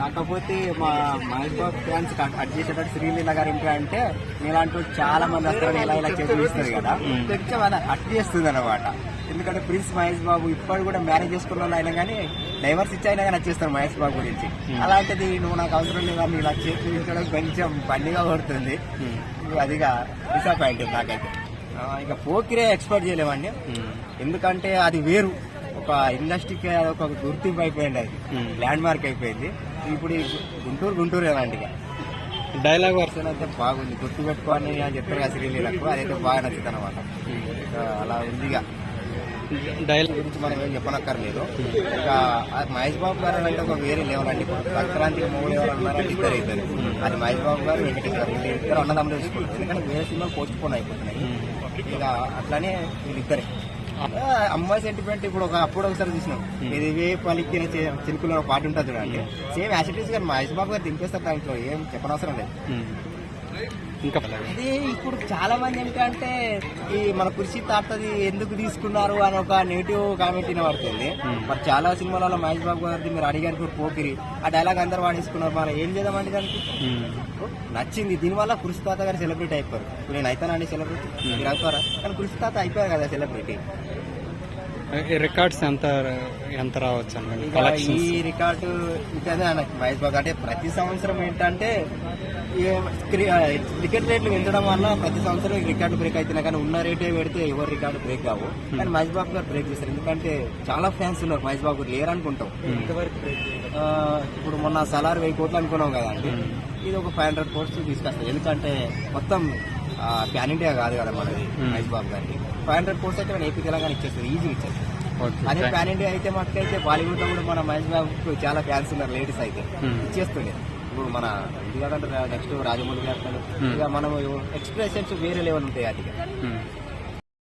కాకపోతే మా Mahesh Babu fans cut చేసేటట్టు శ్రీలీల గారు ఏంటి అంటే మీలాంటి వాళ్ళు చాలా మంది వస్తారు ఇలా ఇలా చేసి చూపిస్తారు కదా. కొంచెం అది కట్ చేస్తుంది అనమాట ఎందుకంటే ప్రిన్స్ మహేష్ బాబు ఇప్పుడు కూడా మ్యారేజ్ చేసుకున్న వాళ్ళు అయినా కానీ డైవర్స్ ఇచ్చి అయినా కానీ వచ్చేస్తారు మహేష్ బాబు గురించి. అలాంటిది నువ్వు నాకు అవసరం లేదు అని ఇలా చేసి చూపించడం కొంచెం పండుగ కొడుతుంది. అదిగా డిసప్పాయింట్ నాకైతే. ఇక పోకిరే ఎక్స్పెక్ట్ చేయలేమండి. ఎందుకంటే అది వేరు. ఒక ఇండస్ట్రీకి ఒక గుర్తింపు అయిపోయింది అది. ల్యాండ్ మార్క్ అయిపోయింది. ఇప్పుడు గుంటూరు గుంటూరు ఇక. డైలాగ్ అసలు అయితే బాగుంది. గుర్తు పెట్టుకోని అని చెప్పారు కదా శ్రీలీలకు. అదైతే బాగా నచ్చుతుంది అనమాట అలా ఉంది ఇక. డైలాగ్ గురించి మనం ఏం చెప్పనక్కర్లేదు. ఇక మహేష్ బాబు గారు అంటే ఒక వేరే లెవెల్ అండి. సంక్రాంతికి మూడు లెవెల్ అన్నారంటే ఇద్దరు ఇద్దరు. అది మహేష్ బాబు గారు వెంకటేష్ గారు. ఇద్దరు అన్నదమ్ములు ఎందుకంటే వేరే సినిమాలు పోస్ట్ పోన్ అయిపోతున్నాయి ఇక అట్లానే వీళ్ళిద్దరే. అమ్మాయి సెంటిమెంట్ ఇప్పుడు ఒక అప్పుడు ఒకసారి చూసినాం. ఇది వే పలికిన చి- చినుకులో ఒక పాట ఉంటుంది చూడండి. సేమ్ యాసిటీస్ గారు మహేష్ బాబు గారు దింపేస్తారు దాంట్లో ఏం చెప్పనవసరం లేదు. ఇంకా ఇది ఇప్పుడు చాలా మంది ఏంటంటే ఈ మన కృషి తాతది ఎందుకు తీసుకున్నారు అని ఒక నెగిటివ్ కామెంట్ వినబడుతుంది. మరి చాలా సినిమాలలో మహేష్ బాబు గారిది మీరు అడిగారు ఇప్పుడు పోకిరి. ఆ డైలాగ్ అందరు వాడేసుకున్నారు. మరి ఏం చేద్దామంటే దానికి? నచ్చింది. దీనివల్ల కృషి తాత గారు సెలబ్రిటీ అయిపోయారు. నేను అవుతానండి సెలబ్రిటీ మీరు అవుతారా కానీ కృషి తాత అయిపోయారు కదా సెలబ్రిటీ రికార్డ్స్ ఎంత ఎంత రావచ్చు కలెక్షన్స్ ఈ రికార్డు ఇదే నాకు మహేష్ బాబు అంటే ప్రతి సంవత్సరం ఏంటంటే ఈ క్రి- ఆ, టికెట్ రేట్లు పెంచడం వల్ల ప్రతి సంవత్సరం రికార్డు బ్రేక్ అవుతున్నాయి కానీ ఉన్న రేటే పెడితే ఎవరు రికార్డు బ్రేక్ కావు. కానీ మహేష్ బాబు గారు బ్రేక్ చేస్తారు ఎందుకంటే చాలా ఫ్యాన్స్ ఉన్నారు. మహేష్ బాబు లేరు అనుకుంటాం ఆ, ఇప్పుడు మొన్న సలార్ వెయ్యి కోట్లు అనుకున్నాం కదా అండి ఇది ఒక ఫైవ్ హండ్రెడ్ కోట్స్ తీసుకొస్తాయి ఎందుకంటే మొత్తం ప్యాన్ ఇండియా కాదు కదా మనది మహేష్ బాబు గారికి ఫైవ్ హండ్రెడ్ కోట్స్ అయితే మన ఏపీ తెలంగాణ ఇచ్చేస్తుంది ఈజీ ఇచ్చేస్తుంది అదే ప్యాన్ ఇండియా అయితే మటుకైతే బాలీవుడ్లో కూడా మన మహేష్ బాబుకు చాలా ఫ్యాన్స్ ఉన్నారు లేడీస్ అయితే. Hmm. ఇచ్చేస్తుండే. ఇప్పుడు మన ఇది కాకుండా నెక్స్ట్ రాజమౌళి గారు ఇక మనం ఎక్స్ప్రెషన్స్ వేరే లెవెల్ ఉంటాయి అది